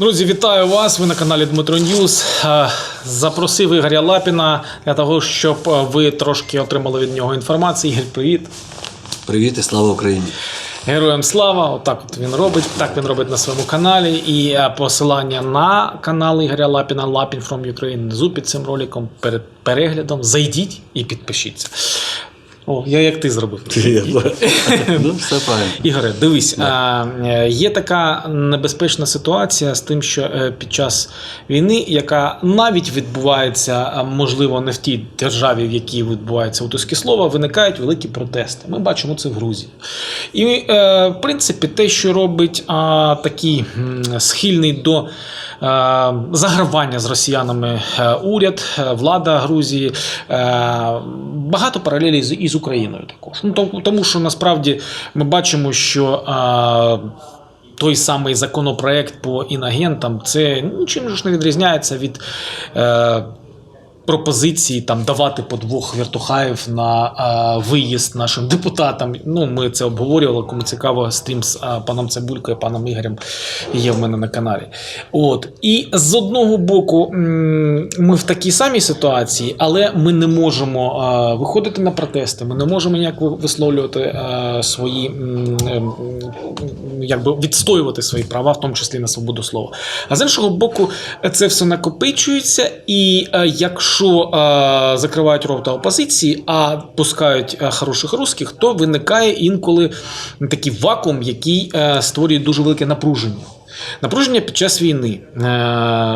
Друзі, вітаю вас! Ви на каналі Дмитро Ньюз. Е, Запросив Ігоря Лапіна для того, щоб е, ви трошки отримали від нього інформації. Ігор, привіт! Привіт і слава Україні! Героям слава! Отак от він робить. Так він робить на своєму каналі. І е, посилання на канал Ігоря Лапіна Лапін from Ukraine внизу під цим роликом перед переглядом. Зайдіть і підпишіться. О, я як ти зробив. ну, все правильно. Ігоре, дивись, е, є така небезпечна ситуація з тим, що е, під час війни, яка навіть відбувається, можливо, не в тій державі, в якій відбувається утиски слова, виникають великі протести. Ми бачимо це в Грузії. І, е, в принципі, те, що робить такий схильний до. Загравання з росіянами уряд, влада Грузії, багато паралелей з- із Україною також. Ну, то- тому що насправді ми бачимо, що а, той самий законопроект по інагентам це нічим ж не відрізняється від. Е, Пропозиції там давати по двох вертухаїв на е, виїзд нашим депутатам. Ну, ми це обговорювали. Кому цікаво, стрім з е, паном Цибулькою, паном Ігорем є в мене на каналі. От і з одного боку, ми в такій самій ситуації, але ми не можемо е, виходити на протести. Ми не можемо ніяк висловлювати е, свої м, якби відстоювати свої права, в тому числі на свободу слова. А з іншого боку, це все накопичується, і е, якщо е, закривають рота опозиції, а пускають е, хороших русських, то виникає інколи такий вакуум, який створює дуже велике напруження. Напруження під час війни.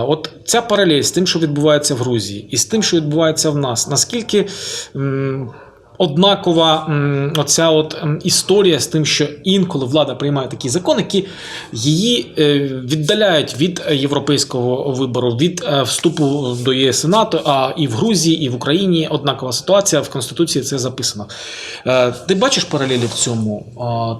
От ця паралель з тим, що відбувається в Грузії, і з тим, що відбувається в нас, наскільки. Однакова оця от історія з тим, що інколи влада приймає такий закон, які її е, віддаляють від е, європейського вибору, від е, вступу до ЄС і НАТО. А і в Грузії, і в Україні однакова ситуація в Конституції це записано. Ти бачиш паралелі в цьому?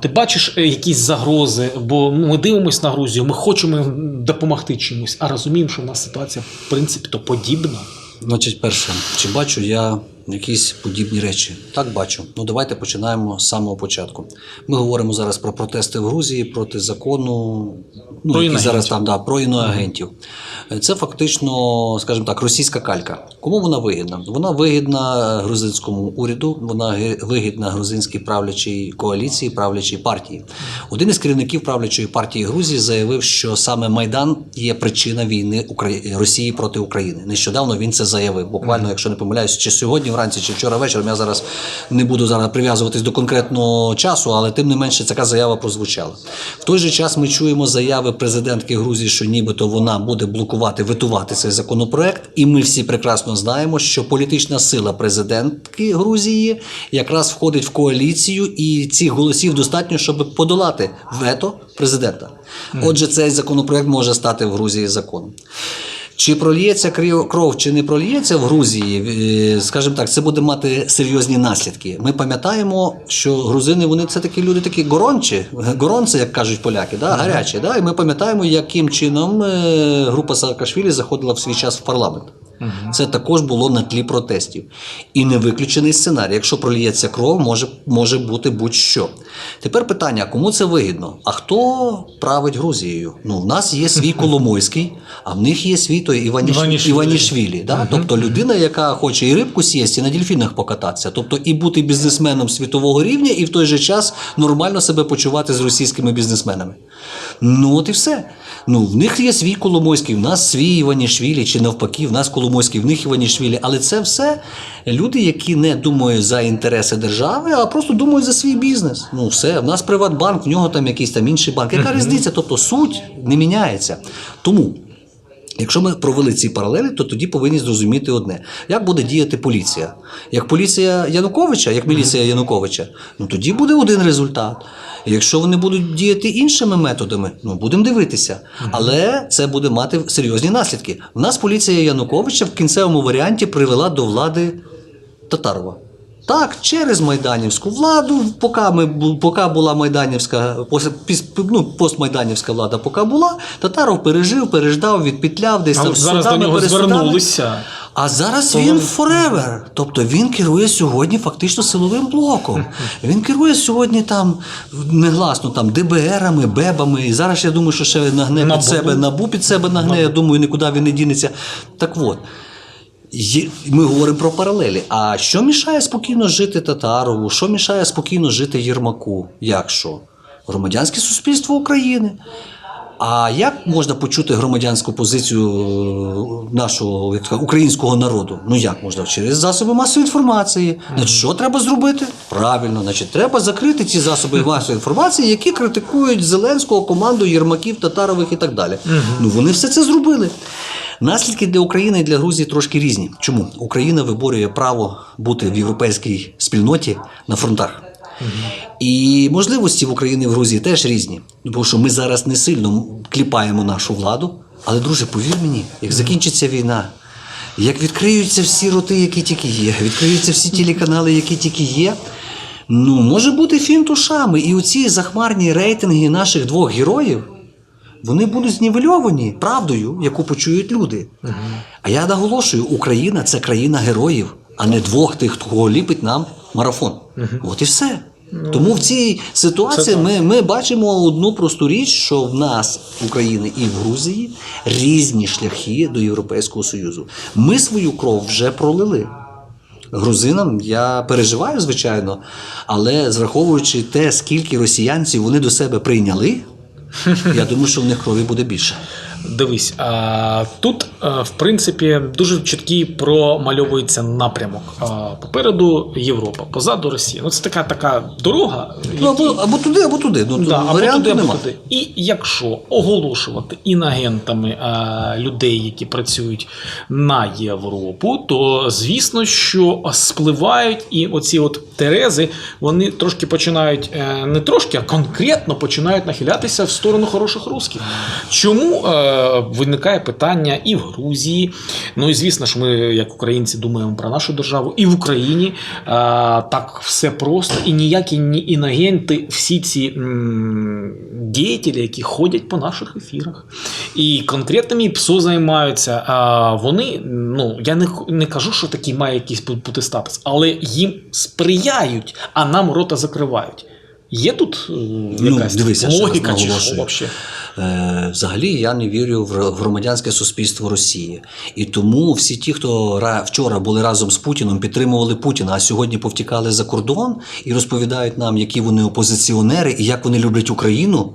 Ти бачиш якісь загрози? Бо ми дивимося на Грузію, ми хочемо допомогти чимось, а розуміємо, що в нас ситуація в принципі то подібна. Значить, перше, чи бачу я якісь подібні речі? Так бачу. Ну давайте починаємо з самого початку. Ми говоримо зараз про протести в Грузії проти закону, ну, Про який зараз там да, про іноагентів. Це фактично, скажімо так, російська калька. Кому вона вигідна? Вона вигідна грузинському уряду, вона вигідна грузинській правлячій коаліції, правлячій партії. Один із керівників правлячої партії Грузії заявив, що саме Майдан є причина війни Росії проти України. Нещодавно він це заявив. Буквально, якщо не помиляюсь, чи сьогодні вранці, чи вчора вечором. Я зараз не буду зараз прив'язуватись до конкретного часу, але тим не менше така заява прозвучала. В той же час ми чуємо заяви президентки Грузії, що нібито вона буде блокувати, витувати цей законопроект. І ми всі прекрасно знаємо, що політична сила президентки Грузії якраз входить в коаліцію, і цих голосів достатньо, щоб подолати вето президента. Отже, цей законопроект може стати в Грузії законом. Чи прольється кров, чи не прольється в Грузії, е, скажімо так, це буде мати серйозні наслідки. Ми пам'ятаємо, що грузини вони це такі люди, такі горончі, горонці, як кажуть поляки, да, гарячі. Да? І ми пам'ятаємо, яким чином е, група Саакашвілі заходила в свій час в парламент. Це також було на тлі протестів. І не виключений сценарій. Якщо проліється кров, може, може бути будь-що. Тепер питання: кому це вигідно? А хто править Грузією? Ну, в нас є свій Коломойський, а в них є свій той Іваніш... Іванішвілі. Іванішвілі. Да? Тобто людина, яка хоче і рибку сісти, і на дельфінах покататися. Тобто і бути бізнесменом світового рівня, і в той же час нормально себе почувати з російськими бізнесменами. Ну от і все. Ну, в них є свій Коломойський, в нас свій Іванішвілі, чи навпаки, в нас Коломойський, в них Іванішвілі. Але це все люди, які не думають за інтереси держави, а просто думають за свій бізнес. Ну, все, в нас Приватбанк, в нього там якийсь там інший банк. Яка різниця? Тобто суть не міняється. Тому. Якщо ми провели ці паралелі, то тоді повинні зрозуміти одне: як буде діяти поліція? Як поліція Януковича, як міліція Януковича, ну тоді буде один результат. Якщо вони будуть діяти іншими методами, ну будемо дивитися. Але це буде мати серйозні наслідки. В нас поліція Януковича в кінцевому варіанті привела до влади Татарова. Так, через майданівську владу, поки, ми, поки була майданівська, ну, постмайданівська влада, поки була, Татаров пережив, переждав, відпетляв, десь А там зараз до нього звернулися. А зараз То він forever. Тобто він керує сьогодні фактично силовим блоком. Він керує сьогодні там негласно там ДБРами, БЕБами. І зараз я думаю, що ще нагне Набу. під себе набу під себе нагне. Я думаю, нікуди він не дінеться. Так от. Ми говоримо про паралелі. А що мішає спокійно жити Татарову? Що мішає спокійно жити Єрмаку? Як що? Громадянське суспільство України. А як можна почути громадянську позицію е, нашого як українського народу? Ну як можна? Через засоби масової інформації. Значить, що треба зробити? Правильно, значить, треба закрити ці засоби масової інформації, які критикують Зеленського, команду Єрмаків, Татарових і так далі. Ну вони все це зробили. Наслідки для України і для Грузії трошки різні. Чому? Україна виборює право бути в європейській спільноті на фронтах. І можливості в Україні і в Грузії теж різні. Бо що ми зараз не сильно кліпаємо нашу владу. Але, друже, повір мені, як закінчиться війна, як відкриються всі роти, які тільки є, відкриються всі телеканали, які тільки є. Ну, може бути фінт ушами. І оці захмарні рейтинги наших двох героїв, вони будуть знівельовані правдою, яку почують люди. А я наголошую, Україна це країна героїв, а не двох тих, кого ліпить нам марафон. От і все. Тому в цій ситуації ми, ми бачимо одну просту річ, що в нас, в Україні і в Грузії, різні шляхи до Європейського Союзу. Ми свою кров вже пролили. Грузинам я переживаю, звичайно, але зраховуючи те, скільки росіянців вони до себе прийняли, я думаю, що в них крові буде більше. Дивись, а, тут, а, в принципі, дуже чіткий промальовується напрямок. А, попереду Європа, позаду Росія. Ну, це така така дорога. Ну, або, або туди, або туди. Ну, Да, або туди, або туди. І якщо оголошувати інагентами а, людей, які працюють на Європу, то звісно, що спливають і оці от терези, вони трошки починають е, не трошки, а конкретно починають нахилятися в сторону хороших русських. Чому е, виникає питання і в Грузії? Ну і звісно ж, ми, як українці, думаємо про нашу державу, і в Україні так все просто, і ніякі ні інагенти, всі ці діятелі, які ходять по наших ефірах. І конкретними ПСО займаються. Вони, ну я не, не кажу, що такий має якийсь бу- бути статус, але їм сприяють, а нам рота закривають. Є тут якась Ну, дивися, логіка чи що взагалі? Е, Взагалі я не вірю в громадянське суспільство Росії. І тому всі ті, хто вчора були разом з Путіном, підтримували Путіна, а сьогодні повтікали за кордон і розповідають нам, які вони опозиціонери і як вони люблять Україну.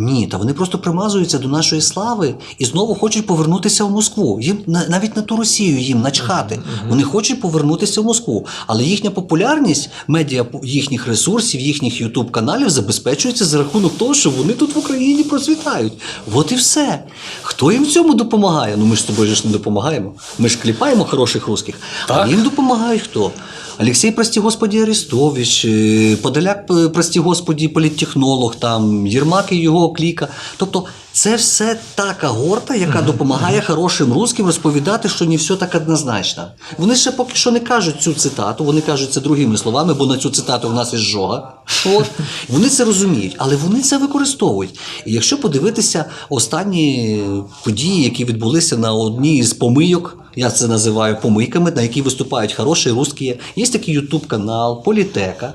Ні, та вони просто примазуються до нашої слави і знову хочуть повернутися в Москву. Їм навіть на ту Росію їм начхати. Вони хочуть повернутися в Москву. Але їхня популярність медіа їхніх ресурсів, їхніх ютуб каналів забезпечується за рахунок того, що вони тут в Україні процвітають. От і все. Хто їм в цьому допомагає? Ну ми ж з тобою ж не допомагаємо. Ми ж кліпаємо хороших русських. А їм допомагають хто? Олексій, прості господі, Арестович, е, Подоляк, е, прості господі, політтехнолог, там, Єрмак і його кліка. Тобто це все та когорта, яка допомагає хорошим русським розповідати, що не все так однозначно. Вони ще поки що не кажуть цю цитату, вони кажуть це другими словами, бо на цю цитату в нас є жога. От. Вони це розуміють, але вони це використовують. І якщо подивитися останні події, які відбулися на одній із помийок, я це називаю помийками, на які виступають хороші русські. Є такий ютуб канал Політека.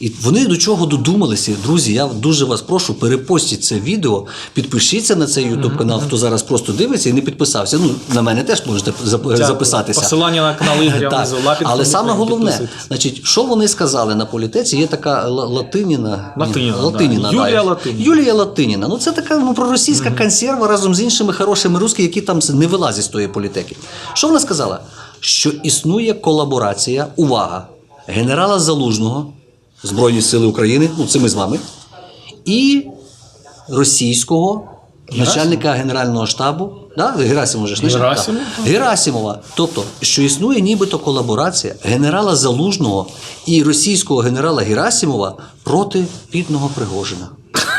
І вони до чого додумалися. Друзі, я дуже вас прошу, перепостіть це відео, підпишіться на цей ютуб канал, хто зараз просто дивиться і не підписався. Ну, на мене теж можете записатися. Посилання на канал Ігоря. Лапін, Але саме головне, значить, що вони сказали на політеці, є така Ла- Латиніна. Латиніна. Латиніна Юлія. Латиніна. Юлія Латиніна. Ну це така ну, проросійська консерва разом з іншими хорошими русськими, які там не вилазять з тої політики. Що вона сказала? Що існує колаборація, увага, генерала Залужного, Збройні Сили України, ну це ми з вами, і російського начальника Генерального штабу. Да? Герасимова же ж? Герасимов, Так. Герасимова. Тобто, що існує нібито колаборація генерала Залужного і російського генерала Герасимова проти бідного Пригожина.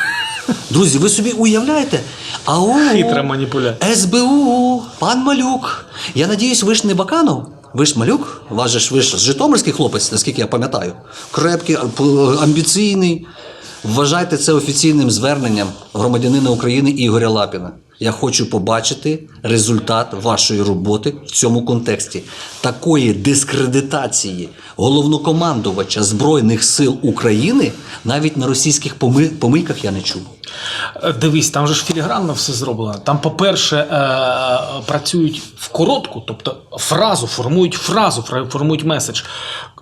Друзі, ви собі уявляєте? АО, Хитра маніпуляція. СБУ, пан Малюк. Я надіюсь, ви ж не Баканов? Ви ж малюк? Вас же ж ви ж житомирський хлопець, наскільки я пам'ятаю. Крепкий, амбіційний. Вважайте це офіційним зверненням громадянина України Ігоря Лапіна. Я хочу побачити результат вашої роботи в цьому контексті. Такої дискредитації головнокомандувача Збройних сил України навіть на російських поми- помийках я не чув. Е, Дивись, там же ж філігранно все зроблено. Там, по-перше, е, працюють в коротку, тобто фразу, формують фразу, формують меседж.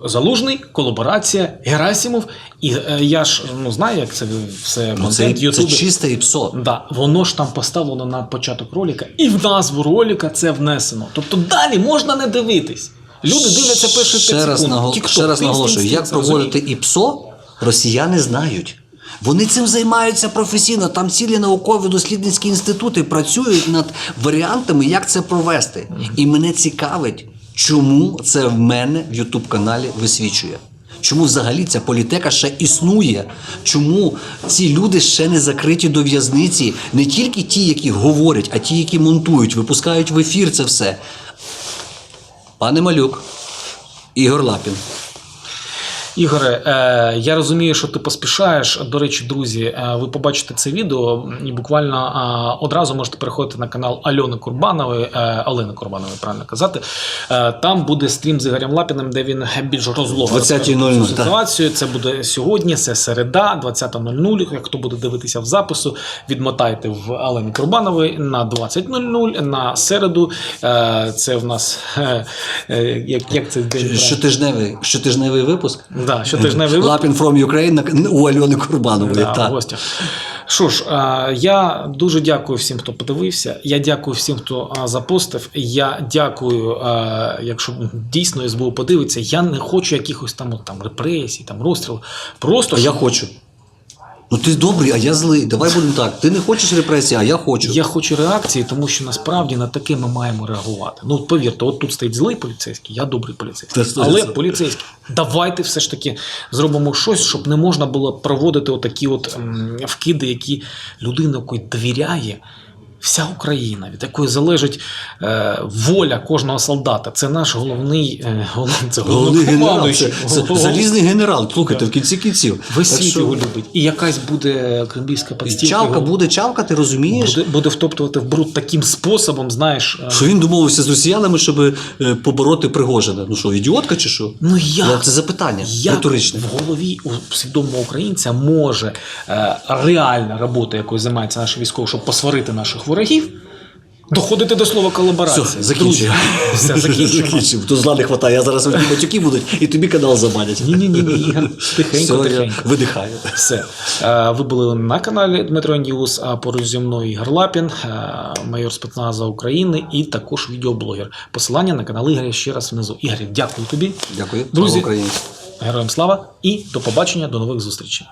Залужний, колаборація, Герасимов. І е, я ж ну, знаю, як це все Ну, це, це чисте і псо. Да, воно ж там поставлено на початок ролика, і в назву ролика це внесено. Тобто далі можна не дивитись. Люди дивляться перші 5 ще раз, нагол... TikTok, ще раз наголошую, як проводити ІПСО, росіяни знають. Вони цим займаються професійно. Там цілі науково-дослідницькі інститути працюють над варіантами, як це провести. І мене цікавить, чому це в мене в Ютуб каналі висвічує. Чому взагалі ця політека ще існує? Чому ці люди ще не закриті до в'язниці? Не тільки ті, які говорять, а ті, які монтують, випускають в ефір це все. Пане Малюк, Ігор Лапін. Ігоре, е, я розумію, що ти поспішаєш. До речі, друзі, е, ви побачите це відео і буквально е, одразу можете переходити на канал Альони Курбанової, Олени Курбанової, правильно казати. Там буде стрім з Ігорем Лапіним, де він більш розлого 20.00, розкаже цю так. ситуацію. Це буде сьогодні, це середа, 20.00. Як хто буде дивитися в запису, відмотайте в Олени Курбанової на 20.00 на середу. Це в нас як, як це день? Щотижневий, щотижневий випуск. Да, щотижневий. Лапін from Ukraine у Альони Курбанової. Да, гостя. Що ж, я дуже дякую всім, хто подивився. Я дякую всім, хто запостив. Я дякую, якщо дійсно СБУ подивиться. Я не хочу якихось там, там репресій, там розстріл. Просто я хочу. Ну ти добрий, а я злий. Давай будемо так. Ти не хочеш репресії, а я хочу. Я хочу реакції, тому що насправді на таке ми маємо реагувати. Ну повірте, от тут стоїть злий поліцейський, я добрий поліцейський. Та Але це. поліцейський, давайте все ж таки зробимо щось, щоб не можна було проводити отакі от м, вкиди, які людина якої довіряє. Вся Україна, від якої залежить е, воля кожного солдата. Це наш головний, е, головний, це Головний генерал. Це, це Головний- залізний генерал. Слухайте, в кінці кінців. Весь світ що- його любить. І якась буде кремлівська І. Чавка його буде чавкати, розумієш? буде, буде втоптувати в бруд таким способом, знаєш. е, Що він домовився з росіянами, щоб е, побороти Пригожина. Ну що, ідіотка чи що? Ну як? Це запитання Як риторичне. в голові у свідомого українця може е, реальна робота, якою займається наш військовий, щоб посварити наших ворогів, доходити до слова колаборація. Все, закінчуємо. Все, закінчуємо. Закінчуємо. Тут зла не хватає. Я зараз одні матюки будуть, і тобі канал забанять. Ні, ні, ні, ні, тихенько, Все, я тихенько. видихаю. Все. Ви були на каналі Дмитро Ньюс, а поруч зі мною Ігор Лапін, е, майор спецназу України і також відеоблогер. Посилання на канал Ігоря ще раз внизу. Ігор, дякую тобі. Дякую. Друзі, Слава Україні. Героям слава і до побачення, до нових зустрічей.